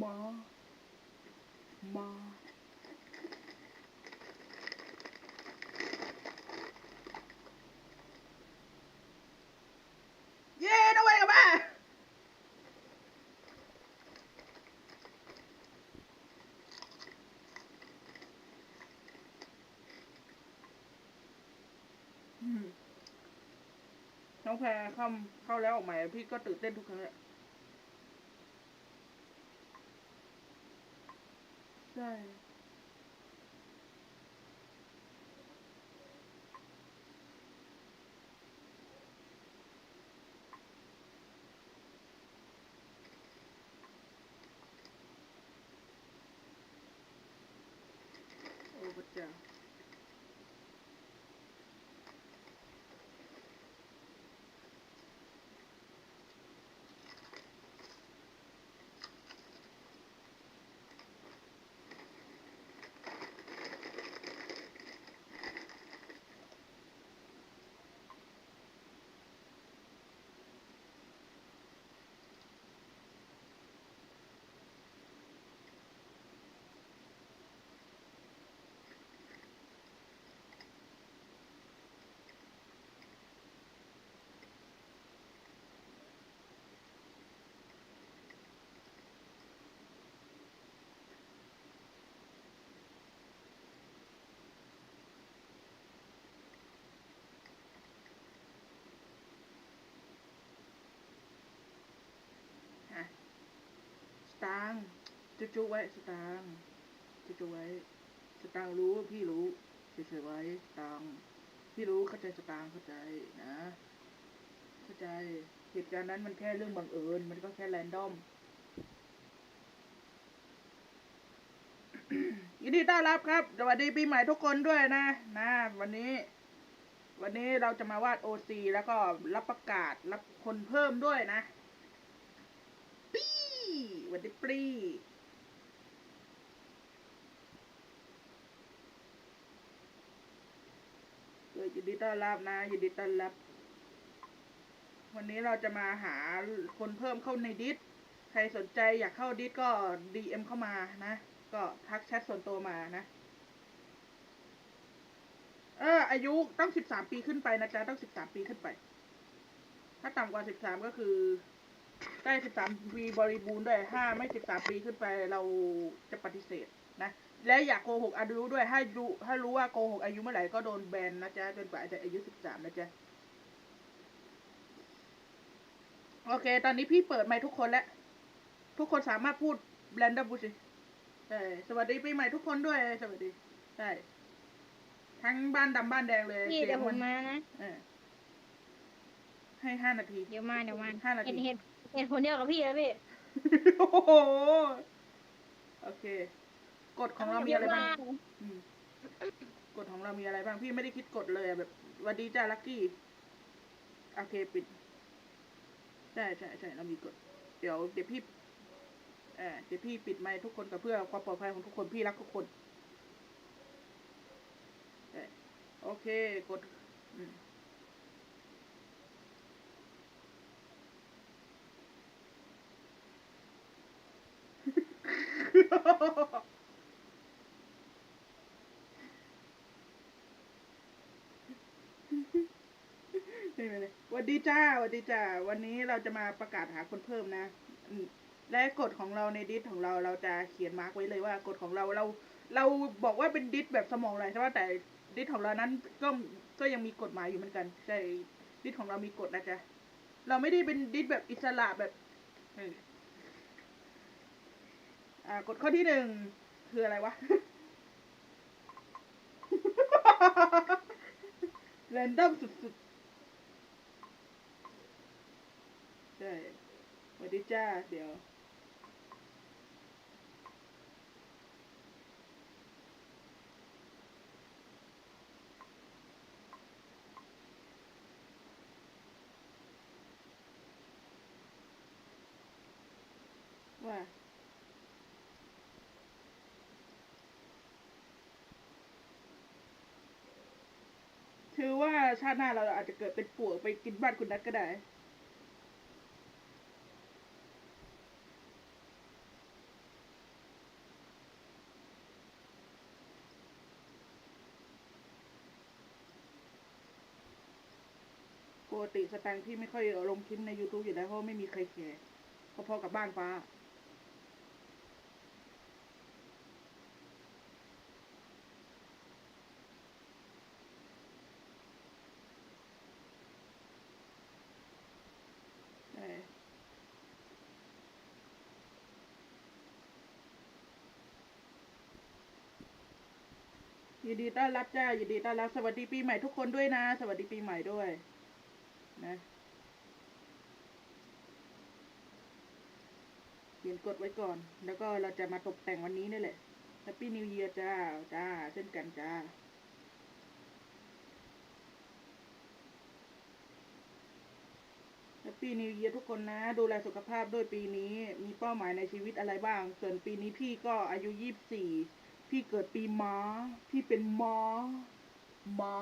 มามาเย้นะเว้ยกลับมาอืมน้องแพรเข้าเข้าแล้วออกใหม่พี่ก็ตื่นเต้นทุกครั้งแหละ ใจุจุไว้สตางค์จุจุไว้ สตางค์รู้พี่รู้เฉยๆไว้สตางค์พี่รู้เข้าใจสตางค์เข้าใจนะ เข้าใจเหตุการณ์นั้นมันแค่เรื่องบังเอิญ มันก็แค่แรนดอมยินดีต้อนรับครับ สวัสดีปีใหม่ทุกคนด้วยนะ นะ วันนี้ วันนี้เราจะมาวาดโอซีแล้วก็รับประกาศรับคนเพิ่มด้วยนะ ปี้สวันดีปรี ยินดีต้อนรับนะยินดีต้อนรับ วันนี้เราจะมาหาคนเพิ่มเข้าในดิสใครสนใจอยากเข้าดิสก็ DM เข้ามานะ ก็ทักแชทส่วนตัวมานะ เออ อายุต้องสิบสามปีขึ้นไปนะจ๊ะต้องสิบสามปีขึ้นไป ถ้าต่ำกว่าสิบสามก็คือ ได้สิบสามปีบริบูรณ์ด้วยถ้าไม่สิบสามปีขึ้นไปเราจะปฏิเสธนะ และอย่าโกหกอายุด้วยถ้ารู้ถ้ารู้ว่าโกหกอายุเมื่อไหร่ก็โดนแบนนะจ๊ะจนกว่าจะอายุสิบสามนะจ๊ะโอเค ตอนนี้พี่เปิดไมค์ทุกคนแล้ว ทุกคนสามารถพูดแรนดอมบูสิใช่สวัสดีปีใหม่ทุกคนด้วย สวัสดีใช่ทั้งบ้านดำบ้านแดงเลยพี่เดี๋ยวผมมานะเออ ให้ห้านาที เดี๋ยวมาเดี๋ยวมาห้านาที เห็นเห็นเห็นคนเดียวกับพี่แล้วพี่โอ้โหโอเค กฎของเรามีอะไรบ้างอืมกฎของเรามีอะไรบ้าง พี่ไม่ได้คิดกฎเลยอะแบบหวันดีจ้าลักกี้โอเคปิดใช่ใช่ใช่เรามีกฎเดี๋ยวเดี๋ยวพี่เออเดี๋ยวพี่ปิดไมค์ทุกคนกับเพื่อความปลอดภัยของทุกคนพี่รักทุกคนเออโอเคกดอืม ไม่เป็นไรสวัสดีจ้าวัสดีจ้า วันนี้เราจะมาประกาศหาคนเพิ่มนะอืมและกฎของเราในดิสของเราเราจะเขียนมาร์กไว้เลยว่ากฎของเราเรา เราบอกว่าเป็นดิสแบบสมองไหลใช่ไหมแต่ดิสของเรานั้นก็ก็ยังมีกฎหมายอยู่เหมือนกันใช่ดิสของเรามีกฎนะจ๊ะเราไม่ได้เป็นดิสแบบอิสระแบบเออากฎข้อที่หนึ่งคืออะไรวะ เรนดอมสุดๆ ใช่สวัสดีจ้า เดี๋ยว ชาติหน้าเราอาจจะเกิดเป็นปวกไปกินบ้านคุณนัทก็ได้ ปกติสแตางที่ไม่ค่อยลงคลิปใน YouTube อยู่แล้วเพราะไม่มีใครแคร์พอๆกับบ้านฟ้า ยินดีต้อนรับจ้ายินดีต้อนรับสวัสดีปีใหม่ทุกคนด้วยนะ สวัสดีปีใหม่ด้วย นะเขียนกดไว้ก่อน แล้วก็เราจะมาตกแต่งวันนี้นี่แหละ Happy New Year จ้าจ้าเช่นกันจ้าแฮปปี้นิวเยียทุกคนนะ ดูแลสุขภาพด้วยปีนี้ มีเป้าหมายในชีวิตอะไรบ้าง ส่วนปีนี้พี่ก็อายุยี่สิบสี่ พี่เกิดปีม้า พี่เป็นม้า ม้า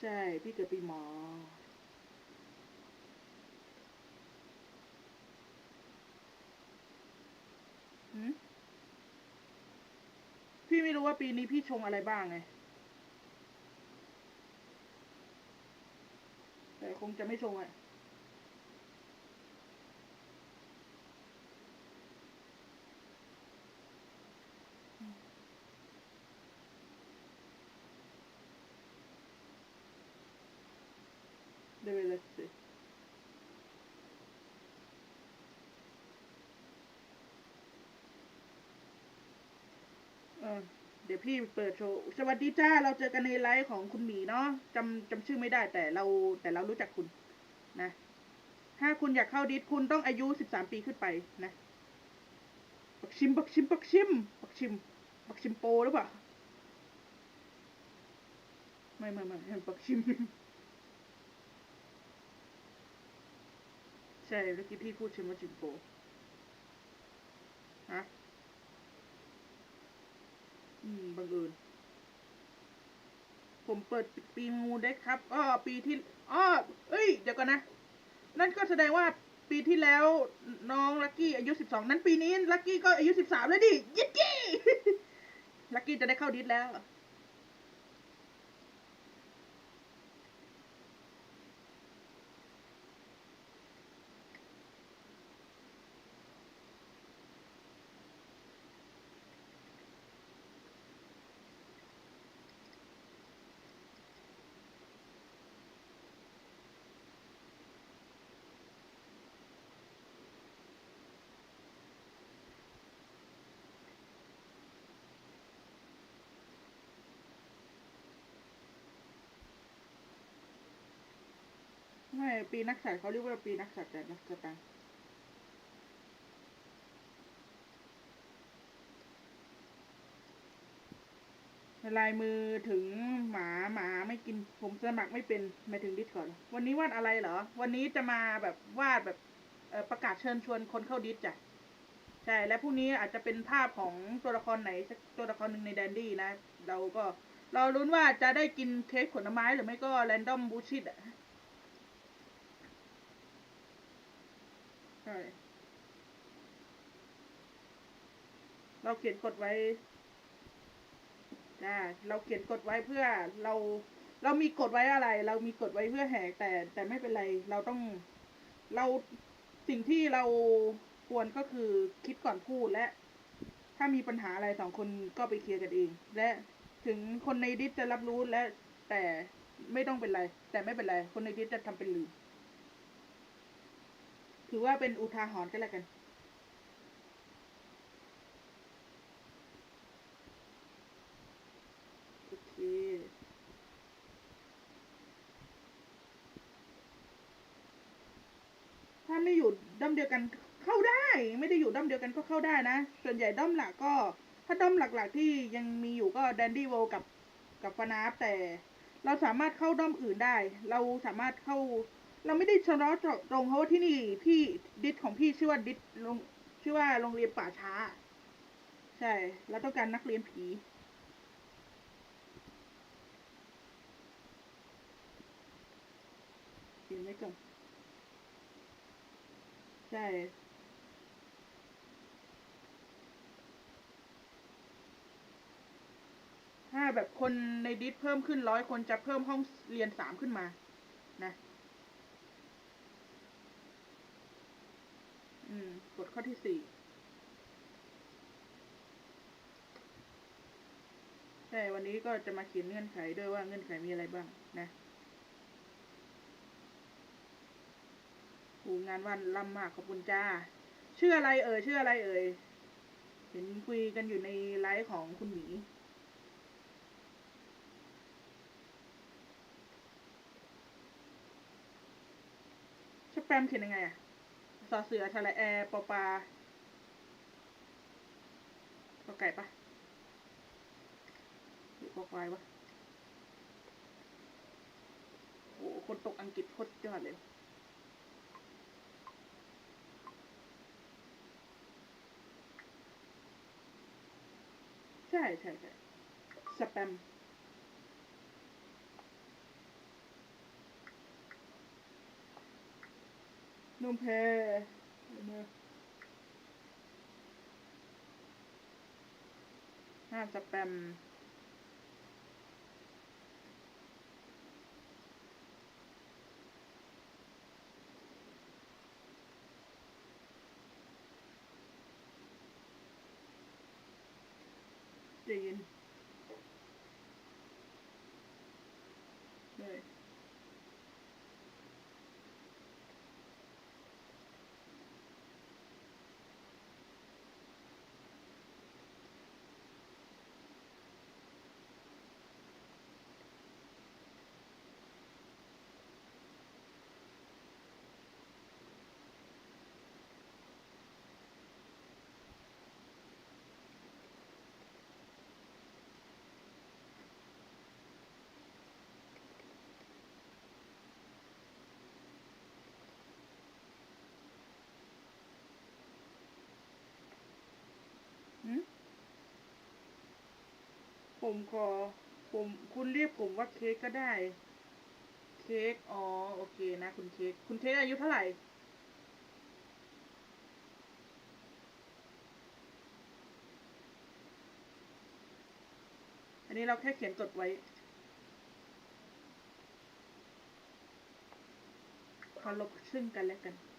ใช่ พี่เกิดปีม้า พี่ไม่รู้ว่าปีนี้พี่ชงอะไรบ้างไง แต่คงจะไม่ชงอะ Deve essere. เออเดี๋ยวพี่เปิดโชว์ สวัสดีจ้า เราเจอกันในไลฟ์ของคุณหมีเนาะจำจำชื่อไม่ได้แต่เราแต่เรารู้จักคุณนะ ถ้าคุณอยากเข้าดิสคุณต้องอายุสิบสามปีขึ้นไปนะปักชิมปักชิมปักชิมปักชิมปักชิมโปหรือเปล่า ไม่ไม่ไม่ปักชิม ใช่เมื่อกี้พี่พูดชิมว่าชิมโปฮะ อืม บังเอิญผมเปิดปีงูเด็กครับอ้อปีที่อ้อเอ้ย เดี๋ยวก่อนนะ นั่นก็แสดงว่าปีที่แล้วน้องลักกี้อายุสิบสองนั้นปีนี้ลักกี้ก็อายุสิบสามแล้วดิยิดกี้ลักกี้จะได้เข้าดิสแล้ว ไม่ปีนักสัตว์เขาเรียกว่าปีนักสัตว์แต่นักสตังค์ลายมือถึงหมาหมาไม่กินผมสมัครไม่เป็นไม่ถึงดิสก่อน วันนี้วาดอะไรเหรอ วันนี้จะมาแบบวาดแบบประกาศเชิญชวนคนเข้าดิสจ้ะใช่และพรุ่งนี้อาจจะเป็นภาพของตัวละครไหนตัวละครหนึ่งในแดนดี้นะ เราก็เราลุ้นว่าจะได้กินเค้กผลไม้หรือไม่ก็แรนดอมบูชิดอะ ช่เราเขียนกฎไว้จ้าเราเขียนกฎไว้เพื่อเราเรามีกฎไว้อะไร เรามีกฎไว้เพื่อแหกแต่ แต่ไม่เป็นไร เราต้องเราสิ่งที่เราควรก็คือคิดก่อนพูดและ ถ้ามีปัญหาอะไรสองคนก็ไปเคลียร์กันเอง และถึงคนในดิสจะรับรู้และ แต่ไม่ต้องเป็นไร แต่ไม่เป็นไร คนในดิสจะทำเป็นลืม ถือว่าเป็นอุทาหรณ์ก็แล้วกัน โอเค ถ้าไม่อยู่ด้อมเดียวกันเข้าได้ ไม่ได้อยู่ด้อมเดียวกันก็เข้าได้นะ ส่วนใหญ่ด้อมหลักก็ ถ้าด้อมหลักๆที่ยังมีอยู่ก็แดนดี้โวกับกับฟานาฟแต่เราสามารถเข้าด้อมอื่นได้ เราสามารถเข้า เราไม่ได้เฉพาะเจาะจงเพราะว่าที่นี่พี่ดิสของพี่ชื่อว่าดิสโรงชื่อว่าโรงเรียนป่าช้า ใช่เราต้องการนักเรียนผีเขียนไว้ก่อนใช่ถ้าแบบคนในดิสเพิ่มขึ้นร้อยคนจะเพิ่มห้องเรียนสามขึ้นมา นะ อืม กดข้อที่สี่ใช่ วันนี้ก็จะมาเขียนเงื่อนไขด้วยว่าเงื่อนไขมีอะไรบ้างนะโูงานวันล่ำมากขอบคุณจ้า ชื่ออะไรเอ่ย ชื่ออะไรเอ่ย เห็นคุยกันอยู่ในไลฟ์ของคุณหมีสแปมเขียนยังไงอะ สอเสือทะเลแอร์ปอปลาปอไก่ปะหรือปอควายวะโอ้คนตกอังกฤษโคตรยอดเลยใช่ใช่ใช่สแปม นมแพน่าจะแปม ผมขอ ผมคุณเรียกผมว่าเค้กก็ได้ เค้กอ๋อโอเคนะ คุณเค้กคุณเค้กอายุเท่าไหร่อันนี้เราแค่เขียนกดไว้เคารพซึ่งกันและกัน